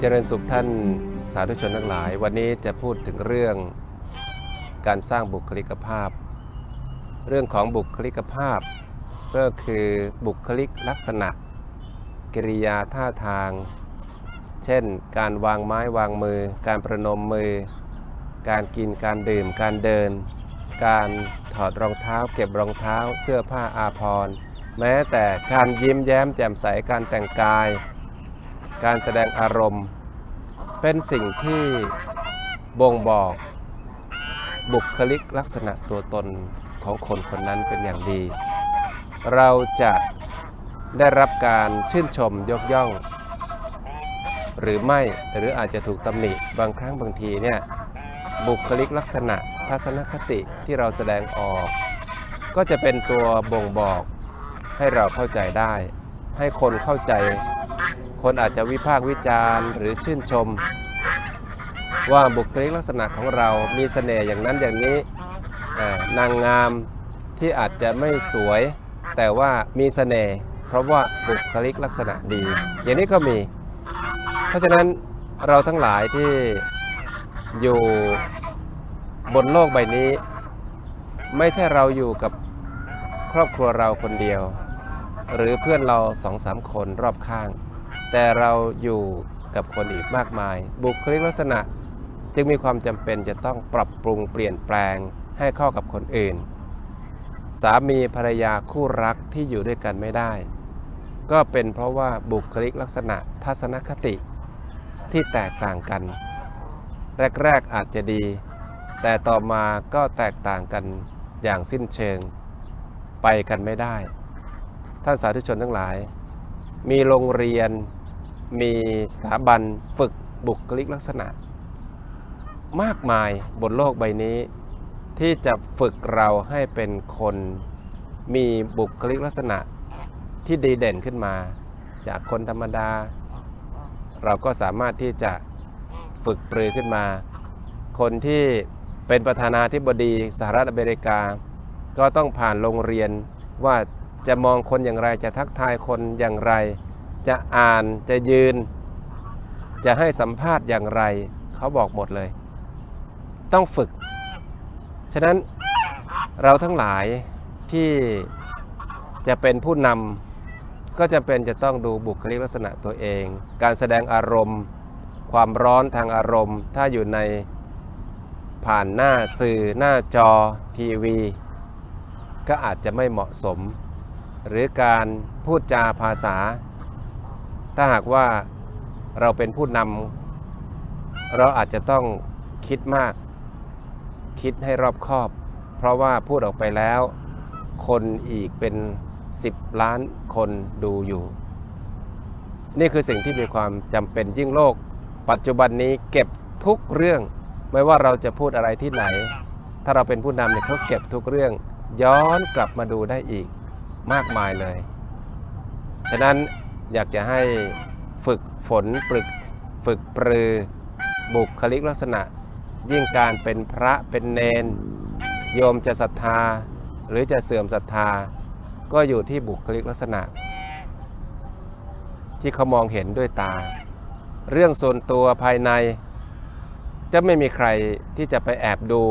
เจริญสุขท่านสาธุชนทั้งหลาย วันนี้จะพูดถึงเรื่องการสร้างบุคลิกภาพ เรื่องของบุคลิกภาพ ก็คือบุคลิกลักษณะ กิริยาท่าทาง เช่น การวางไม้วางมือ การประนมมือ การกินการดื่ม การเดิน การถอดรองเท้า เก็บรองเท้า เสื้อผ้าอาภรณ์ แม้แต่การยิ้มแย้มแจ่มใสการแต่งกาย การแสดงอารมณ์ เป็นสิ่งที่บ่งบอกบุคลิกลักษณะตัวตนของคนคนนั้นเป็นอย่างดี เราจะได้รับการชื่นชมยกย่อง หรือไม่หรืออาจจะถูกตำหนิบางครั้งบางทีเนี่ยบุคลิกลักษณะทัศนคติที่เราแสดงออก ก็จะเป็นตัวบ่งบอกให้เราเข้าใจได้ ให้คนเข้าใจ คนอาจจะวิพากษ์วิจารณ์หรือชื่นชม ว่าบุคลิกลักษณะของเรามีเสน่ห์อย่างนั้นอย่างนี้นางงามที่อาจจะไม่สวย แต่ว่ามีเสน่ห์เพราะว่าบุคลิกลักษณะดี อย่างนี้ก็มี เพราะฉะนั้นเราทั้งหลายที่อยู่บนโลกใบนี้ ไม่ใช่เราอยู่กับครอบครัวเราคนเดียว หรือเพื่อนเราสองสามคนรอบข้าง แต่เราอยู่กับคนอีกมากมาย บุคลิกลักษณะจึงมีความจำเป็นจะต้องปรับปรุงเปลี่ยนแปลงให้เข้ากับคนอื่น สามีภรรยาคู่รักที่อยู่ด้วยกันไม่ได้ ก็เป็นเพราะว่าบุคลิกลักษณะทัศนคติที่แตกต่างกัน แรก ๆ อาจจะดี แต่ต่อมาก็แตกต่างกันอย่างสิ้นเชิง ไปกันไม่ได้ ท่านสาธุชนทั้งหลาย มีโรงเรียน มีสถาบันฝึกบุคลิกลักษณะ มากมายบนโลกใบนี้ ที่จะฝึกเราให้เป็นคนมีบุคลิกลักษณะที่ดีเด่นขึ้นมา จากคนธรรมดา เราก็สามารถที่จะฝึกปรือขึ้นมา คนที่เป็นประธานาธิบดีสหรัฐอเมริกา ก็ต้องผ่านโรงเรียนว่าจะมองคนอย่างไรจะทักทายคนอย่างไร จะอ่านจะยืน จะให้สัมภาษณ์อย่างไร เขาบอกหมดเลย ต้องฝึก ฉะนั้นเราทั้งหลายที่จะเป็นผู้นำก็จะเป็นจะต้องดูบุคลิกลักษณะตัวเอง การแสดงอารมณ์ ความร้อนทางอารมณ์ ถ้าอยู่ในผ่านหน้าสื่อหน้าจอทีวี ก็อาจจะไม่เหมาะสม หรือการพูดจาภาษา ถ้าหากว่าเราเป็นผู้นำเราอาจจะต้องคิดมาก คิดให้รอบคอบ เพราะว่าพูดออกไปแล้ว คนอีกเป็น 10 ล้านคนดูอยู่ นี่คือสิ่งที่มีความจำเป็นยิ่งโลก ปัจจุบันนี้เก็บทุกเรื่อง ไม่ว่าเราจะพูดอะไรที่ไหน ถ้าเราเป็นผู้นำเนี่ยเขาเก็บทุกเรื่อง ย้อนกลับมาดูได้อีกมากมายเลย ฉะนั้น อยากจะให้ฝึกฝนปรึกฝึกปรือบุคลิกลักษณะ ยิ่งการเป็นพระเป็นเนน โยมจะศรัทธา หรือจะเสื่อมศรัทธา ก็อยู่ที่บุคลิกลักษณะ ที่เขามองเห็นด้วยตา เรื่องส่วนตัวภายใน จะไม่มีใครที่จะไปแอบดู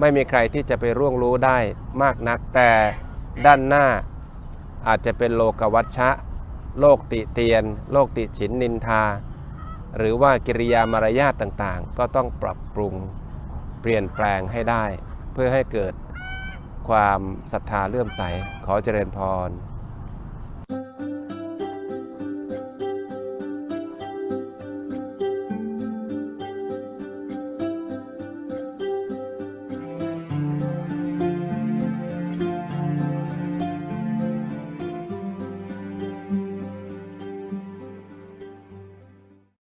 ไม่มีใครที่จะไปร่วงรู้ได้มากนักแต่ด้านหน้าอาจจะเป็นโลกวัชชะ โลกติเตียน โลกติฉินนินทา หรือว่ากิริยามารยาทต่างๆ ก็ต้องปรับปรุงเปลี่ยนแปลงให้ได้ เพื่อให้เกิดความศรัทธาเลื่อมใสขอเจริญพร